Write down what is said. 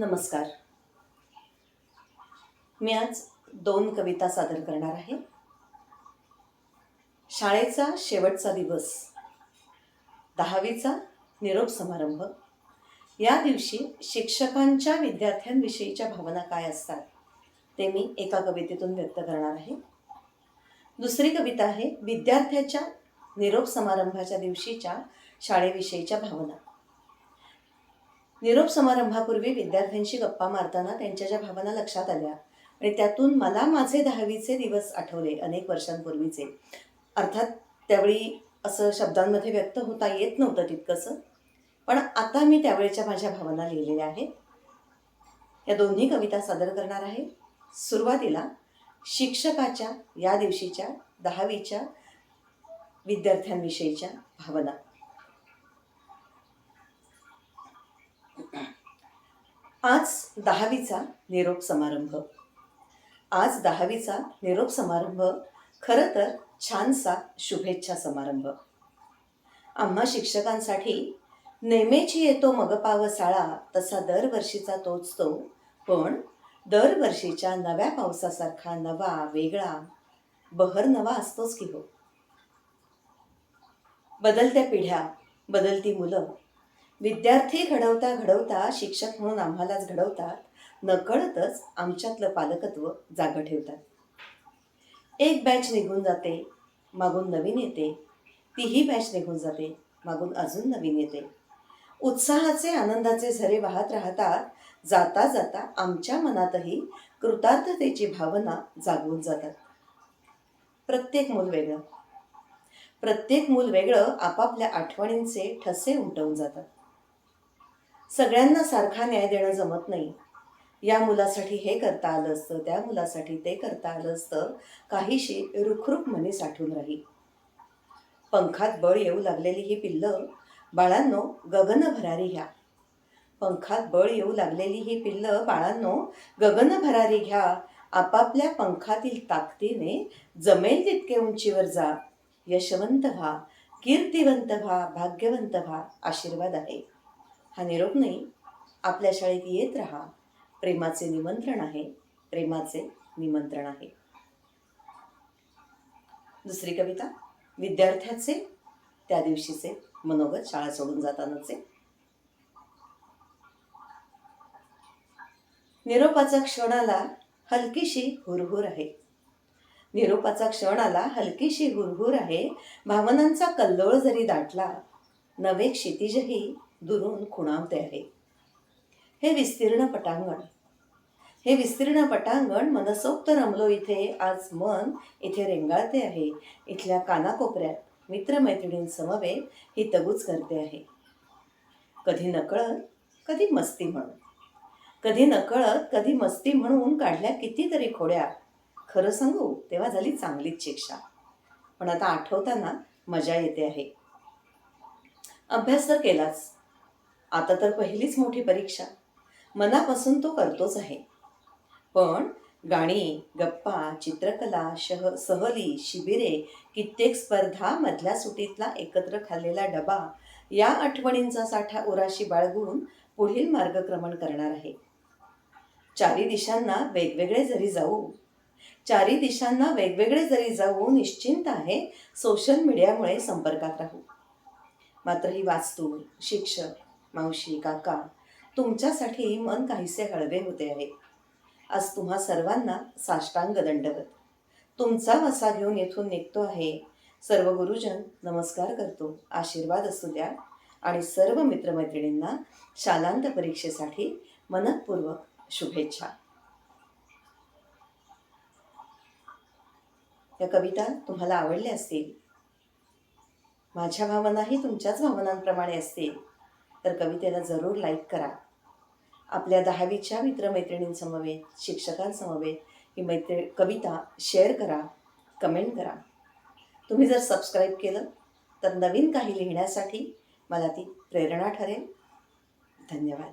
नमस्कार. मी आज दोन कविता सादर करणार आहे. शाळेचा शेवटचा दिवस दहावीचा निरोप समारंभ. या दिवशी शिक्षकांच्या विद्यार्थ्यांविषयीच्या भावना काय असतात ते मी एका कवितेतून व्यक्त करणार आहे. दुसरी कविता आहे विद्यार्थ्याच्या निरोप समारंभाच्या दिवशीच्या शाळेविषयीच्या भावना. निरोप समारंभापूर्वी विद्यार्थ्यांशी गप्पा मारताना त्यांच्या ज्या भावना लक्षात आल्या आणि त्यातून मला माझे दहावीचे दिवस आठवले अनेक वर्षांपूर्वीचे. अर्थात त्यावेळी असं शब्दांमध्ये व्यक्त होता येत नव्हतं तितकंसं. पण आता मी त्यावेळेच्या माझ्या भावना लिहिलेल्या आहेत. या दोन्ही कविता सादर करणार आहे. सुरुवातीला शिक्षकाच्या या दिवशीच्या दहावीच्या विद्यार्थ्यांविषयीच्या भावना. आज दहावीचा निरोप समारंभ. आज दहावीचा निरोप समारंभ खरं तर छानसा शुभेच्छा समारंभ. आम्हा शिक्षकांसाठी नेमेची येतो मग पावसाळा तसा दरवर्षीचा तोच तो पण दरवर्षीच्या नव्या पावसासारखा नवा वेगळा बहर नवा असतोच की हो. बदलत्या पिढ्या बदलती मुलं विद्यार्थी घडवता घडवता शिक्षक म्हणून आम्हालाच घडवतात. नकळतच आमच्यातलं पालकत्व जागं ठेवतात. एक बॅच निघून जाते मागून नवीन येते. तीही बॅच निघून जाते मागून अजून नवीन येते. उत्साहाचे आनंदाचे झरे वाहत राहतात. जाता जाता आमच्या मनातही कृतार्थतेची भावना जागवून जातात. प्रत्येक मूल वेगळं. प्रत्येक मूल वेगळं आपापल्या आठवणींचे ठसे उमटवून जातात. सगळ्यांना सारखा न्याय देणं जमत नाही. या मुलासाठी हे करता आलं असतं त्या मुलासाठी ते करता आलं असतं काहीशी रुखरुख मनी साठून राही. पंखात बळ येऊ लागलेली ही पिल्लं बाळांनो गगन भरारी घ्या. पंखात बळ येऊ लागलेली ही पिल्लं बाळांनो गगन भरारी घ्या. आपापल्या पंखातील ताकदीने जमेल तितके उंचीवर जा. यशवंत व्हा कीर्तिवंत व्हा भाग्यवंत व्हा आशीर्वाद आहे. हा निरोप नाही. आपल्या शाळेत येत राहा. प्रेमाचे निमंत्रण आहे. प्रेमाचे निमंत्रण आहे. दुसरी कविता. विद्यार्थ्याचे त्या दिवशीचे मनोगत शाळा सोडून जातानाचे. निरोपाचा क्षण आला हलकीशी हुरहुर आहे. निरोपाचा क्षण आला हलकीशी हुरहुर आहे. भावनांचा कल्लोळ जरी दाटला नवे क्षितिजही दुरून खुणावते आहे हे विस्तीर्ण पटांगण. हे विस्तीर्ण पटांगण मनसोक्त रमलो इथे. आज मन इथे रेंगाळते आहे. इथल्या कानाकोपऱ्यात मित्रमैत्रिणींसमवेत ही तगूच करते आहे. कधी नकळत कधी मस्ती म्हणून. कधी नकळत कधी मस्ती म्हणून काढल्या कितीतरी खोड्या. खरं सांगू तेव्हा झाली चांगलीच शिक्षा. पण आता आठवताना मजा येते आहे. अभ्यास तर केलाच. आता तर पहिलीच मोठी परीक्षा. मनापासून तो करतोच आहे. पण गाणी गप्पा चित्रकला शह सहली शिबिरे कित्येक स्पर्धा मधल्या सुटीतला एकत्र खाल्लेला डबा या आठवणींचा साठा उराशी बाळगून पुढील मार्गक्रमण करणार आहे. चारी दिशांना वेगवेगळे जरी जाऊ चारी दिशांना वेगवेगळे जरी जाऊ निश्चिंत आहे सोशल मीडियामुळे संपर्कात राहू. मात्र ही वास्तू शिक्षक मावशी काका तुमच्यासाठी मन काहीसे हळवे होते आहे. आज तुम्हा सर्वांना साष्टांग दंडवत. तुमचा वसा घेऊन येथून निघतो आहे. सर्व गुरुजन नमस्कार करतो. आशीर्वाद असू द्या. आणि सर्व मित्रमैत्रिणींना शालांत परीक्षेसाठी मनपूर्वक शुभेच्छा. या कविता तुम्हाला आवडल्या असतील. माझ्या भावनाही तुमच्याच भावनांप्रमाणे असतील. तर कवितेला जरूर लाईक करा. आपल्या दहावीच्या मित्रमैत्रिणींसमवेत शिक्षकांसमवेत ही मैत्री कविता शेअर करा कमेंट करा. तुम्ही जर सबस्क्राईब केलं तर नवीन काही लिहिण्यासाठी मला ती प्रेरणा ठरेल. धन्यवाद.